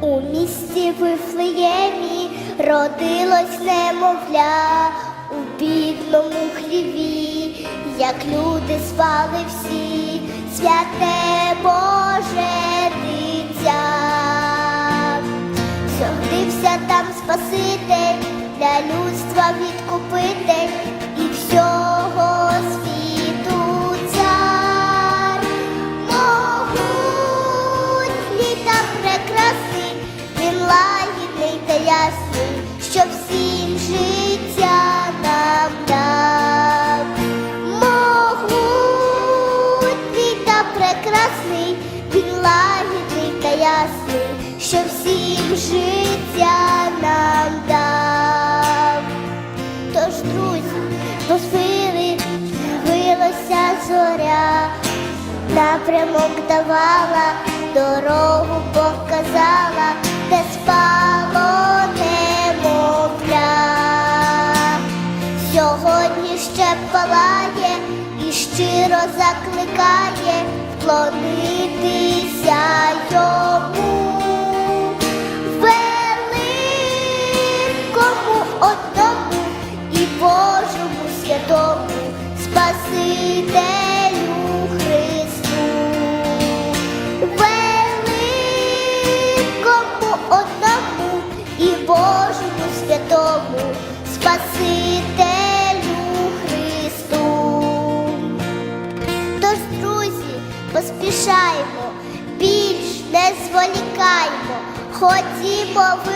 У місті Вифлеємі родилось немовля у бідному хліві, як люди спали всі, святе Боже дитя. Сьогодився там Спаситель для людства відкупитель що всім життя нам дав. Тож, друзі, посили з'явилася зоря, напрямок давала, дорогу показала, де спало немовля. Сьогодні ще палає і щиро закликає вклонитися Спасителю Христу. Тож, друзі, поспішаємо, більш не зволікаймо, ходімо в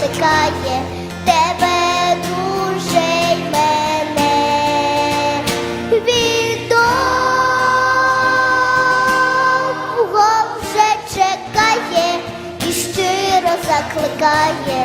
закликає тебе, дуже й мене. Він довго вже чекає і щиро закликає